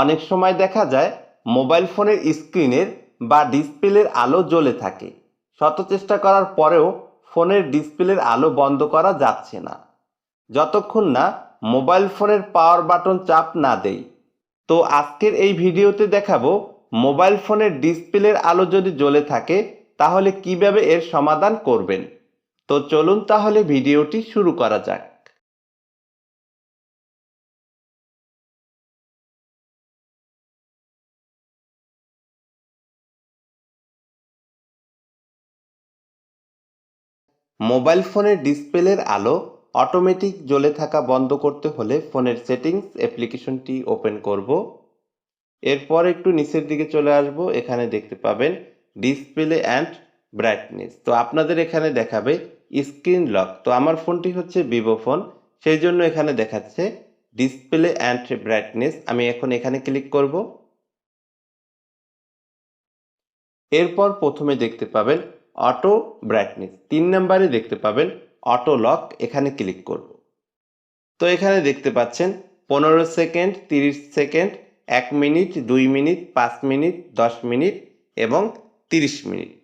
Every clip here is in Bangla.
অনেক সময় দেখা যায় মোবাইল ফোনের স্ক্রিনের বা ডিসপ্লের আলো জ্বলে থাকে। শত চেষ্টা করার পরেও ফোনের ডিসপ্লের আলো বন্ধ করা যাচ্ছে না। যতক্ষণ না মোবাইল ফোনের পাওয়ার বাটন চাপ না দেই। তো আজকের এই ভিডিওতে দেখাবো মোবাইল ফোনের ডিসপ্লের আলো যদি জ্বলে থাকে, তাহলে কীভাবে এর সমাধান করবেন? তো চলুন তাহলে ভিডিওটি শুরু করা যাক। মোবাইল ফোনের ডিসপ্লের আলো অটোমেটিক জ্বলে থাকা বন্ধ করতে হলে ফোনের সেটিংস অ্যাপ্লিকেশনটি ওপেন করব। এরপর একটু নিচের দিকে চলে আসব। এখানে দেখতে পাবেন ডিসপ্লে অ্যান্ড ব্রাইটনেস। তো আপনাদের এখানে দেখাবে স্ক্রিন লক। তো আমার ফোনটি হচ্ছে ভিভো ফোন। সেই জন্য এখানে দেখাচ্ছে ডিসপ্লে অ্যান্ড ব্রাইটনেস। আমি এখন এখানে ক্লিক করব। এরপর প্রথমে দেখতে পাবেন অটো ব্রাইটনেস তিন নাম্বারে দেখতে পাবেন অটো লক এখানে ক্লিক করব। তো এখানে দেখতে পাচ্ছেন, পনেরো সেকেন্ড, তিরিশ সেকেন্ড, এক মিনিট, দুই মিনিট, পাঁচ মিনিট, দশ মিনিট এবং তিরিশ মিনিট।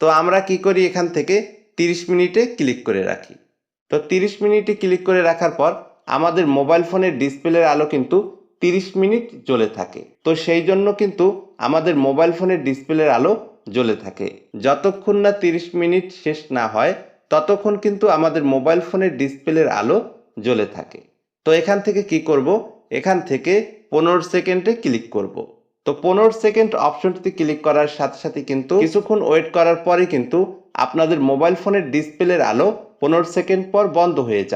তো আমরা কি করি এখান থেকে? তিরিশ মিনিটে ক্লিক করে রাখি। তো তিরিশ মিনিটে ক্লিক করে রাখার পর আমাদের মোবাইল ফোনের ডিসপ্লের আলো কিন্তু তিরিশ মিনিট জ্বলে থাকে। তো সেই জন্য কিন্তু আমাদের মোবাইল ফোনের ডিসপ্লের আলো জ্বলে থাকে। যতক্ষণ না তিরিশ মিনিট শেষ না হয়, ততক্ষণ কিন্তু আমাদের মোবাইল ফোনের ডিসপ্লের আলো জ্বলে থাকে। তো এখান থেকে কি করব? এখান থেকে পনেরো সেকেন্ডে ক্লিক করব। তো পনেরো সেকেন্ড অপশনটিতে ক্লিক করার সাথে সাথে কিন্তু কিছুক্ষণ ওয়েট করার পরে কিন্তু আপনাদের মোবাইল ফোনের ডিসপ্লের আলো পনেরো সেকেন্ড পর বন্ধ হয়ে যায়।